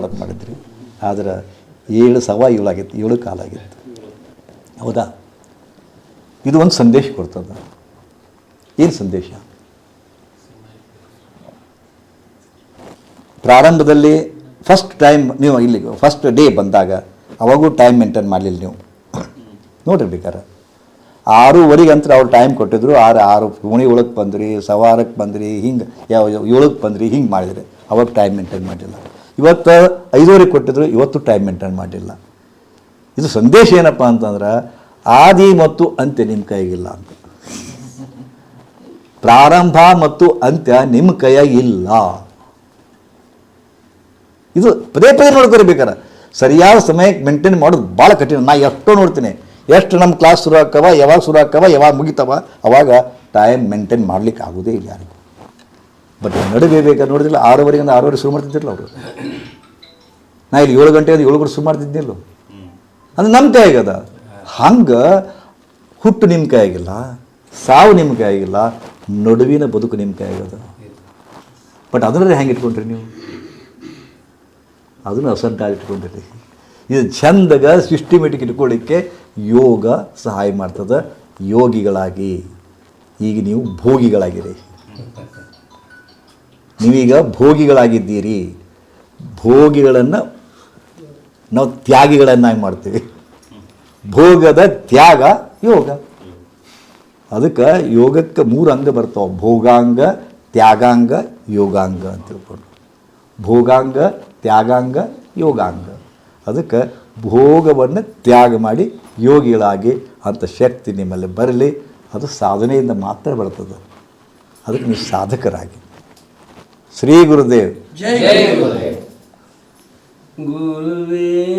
ಮಾಡಕ್ಕೆ ಮಾಡಿದ್ರಿ. ಆದ್ರೆ ಏಳು ಸವಾ ಏಳು ಆಗಿತ್ತು ಏಳು ಕಾಲಾಗಿತ್ತು. ಹೌದಾ? ಇದು ಒಂದು ಸಂದೇಶ ಕೊಡ್ತದ. ಏನು ಸಂದೇಶ? ಪ್ರಾರಂಭದಲ್ಲಿ ಫಸ್ಟ್ ಟೈಮ್ ನೀವು ಇಲ್ಲಿ ಫಸ್ಟ್ ಡೇ ಬಂದಾಗ ಅವಾಗೂ ಟೈಮ್ ಮೇಂಟೈನ್ ಮಾಡಲಿಲ್ಲ ನೀವು. ನೋಡ್ರಿ ಬೇಕಾರೆ. ಆರೂವರೆಗೆ ಅಂತ ಅವ್ರು ಟೈಮ್ ಕೊಟ್ಟಿದ್ರು. ಆರು ಆರು ಉಣಿ ಒಳಗೆ ಬಂದ್ರಿ, ಸವಾರಕ್ಕೆ ಬಂದ್ರಿ, ಹಿಂಗೆ, ಯಾವ, ಏಳಕ್ಕೆ ಬಂದ್ರಿ, ಹಿಂಗೆ ಮಾಡಿದ್ರಿ. ಅವಾಗ ಟೈಮ್ ಮೇಂಟೈನ್ ಮಾಡಿಲ್ಲ ಇವತ್ತು ಐದುವರೆಗೆ ಕೊಟ್ಟಿದ್ರು, ಇವತ್ತು ಟೈಮ್ ಮೇಂಟೈನ್ ಮಾಡಿಲ್ಲ. ಇದು ಸಂದೇಶ ಏನಪ್ಪ ಅಂತಂದ್ರೆ, ಆದಿ ಮತ್ತು ಅಂತ್ಯ ನಿಮ್ಮ ಕೈಗಿಲ್ಲ ಅಂತ. ಪ್ರಾರಂಭ ಮತ್ತು ಅಂತ್ಯ ನಿಮ್ಮ ಕೈಯಾಗಿ ಇಲ್ಲ. ಇದು ಪದೇ ಪದೇ ನೋಡ್ಕೊಳ್ಬೇಕಾರೆ ಸರಿಯಾದ ಸಮಯಕ್ಕೆ ಮೇಂಟೈನ್ ಮಾಡೋದು ಭಾಳ ಕಠಿಣ. ನಾ ಎಷ್ಟೋ ನೋಡ್ತೀನಿ. ಎಷ್ಟು ನಮ್ಮ ಕ್ಲಾಸ್ ಶುರು ಆಕ್ಕವ ಯಾವಾಗ ಶುರು ಆಕ್ಕವ ಯಾವಾಗ ಮುಗಿತವ, ಅವಾಗ ಟೈಮ್ ಮೇಂಟೈನ್ ಮಾಡ್ಲಿಕ್ಕೆ ಆಗೋದೇ ಇಲ್ಲ ಯಾರಿಗೂ. ಬಟ್ ನಡುವೆ ಬೇಕಾದ್ರೆ ನೋಡಿದಿಲ್ಲ ಆರೂವರೆಗೆ ಅಂದ್ರೆ ಆರೂವರೆ ಶುರು ಮಾಡ್ತಿದ್ದಿರಲ್ಲ ಅವರು. ನಾ ಇಲ್ಲಿ ಏಳು ಗಂಟೆ ಅದು ಏಳು ಶುರು ಮಾಡ್ತಿದ್ದಿಲ್ಲ ಅಂದ್ರೆ ನಮ್ಮ ಕೈಯಾಗದ ಹಂಗೆ ಹುಟ್ಟು ನಿಮ್ಮ ಆಗಿಲ್ಲ ಸಾವು ನಿಮ್ಮ ಆಗಿಲ್ಲ ನಡುವಿನ ಬದುಕು ನಿಮ್ಮ ಕೈಯಾಗದ ಬಟ್ ಅದರಲ್ಲಿ ಹೆಂಗೆ ಇಟ್ಕೊಂಡ್ರಿ ನೀವು? ಅದನ್ನು ಅಸಂಟಾಗಿ ಇಟ್ಕೊಂಡಿರಿ. ಇದು ಚಂದಗ ಸಿಸ್ಟಮೆಟಿಕ್ ಇಟ್ಕೊಳ್ಳಿಕ್ಕೆ ಯೋಗ ಸಹಾಯ ಮಾಡ್ತದೆ ಯೋಗಿಗಳಾಗಿ. ಈಗ ನೀವು ಭೋಗಿಗಳಾಗಿರಿ. ನೀವೀಗ ಭೋಗಿಗಳಾಗಿದ್ದೀರಿ. ಭೋಗಿಗಳನ್ನು ನಾವು ತ್ಯಾಗಿಗಳನ್ನಾಗಿ ಮಾಡ್ತೀವಿ? ಭೋಗದ ತ್ಯಾಗ, ಯೋಗ. ಅದಕ್ಕೆ ಯೋಗಕ್ಕೆ ಮೂರು ಅಂಗ ಬರ್ತಾವೆ. ಭೋಗಾಂಗ, ತ್ಯಾಗಾಂಗ, ಯೋಗಾಂಗ ಅಂತ ತಿಳ್ಕೊಂಡು. ಭೋಗಾಂಗ, ತ್ಯಾಗಾಂಗ, ಯೋಗಾಂಗ. ಅದಕ್ಕೆ ಭೋಗವನ್ನು ತ್ಯಾಗ ಮಾಡಿ ಯೋಗಿಗಳಾಗಿ ಅಂಥ ಶಕ್ತಿ ನಿಮ್ಮಲ್ಲಿ ಬರಲಿ. ಅದು ಸಾಧನೆಯಿಂದ ಮಾತ್ರ ಬರ್ತದೆ. ಅದಕ್ಕೆ ನೀವು ಸಾಧಕರಾಗಿ. ಶ್ರೀ ಗುರುದೇವ್. गुरुवे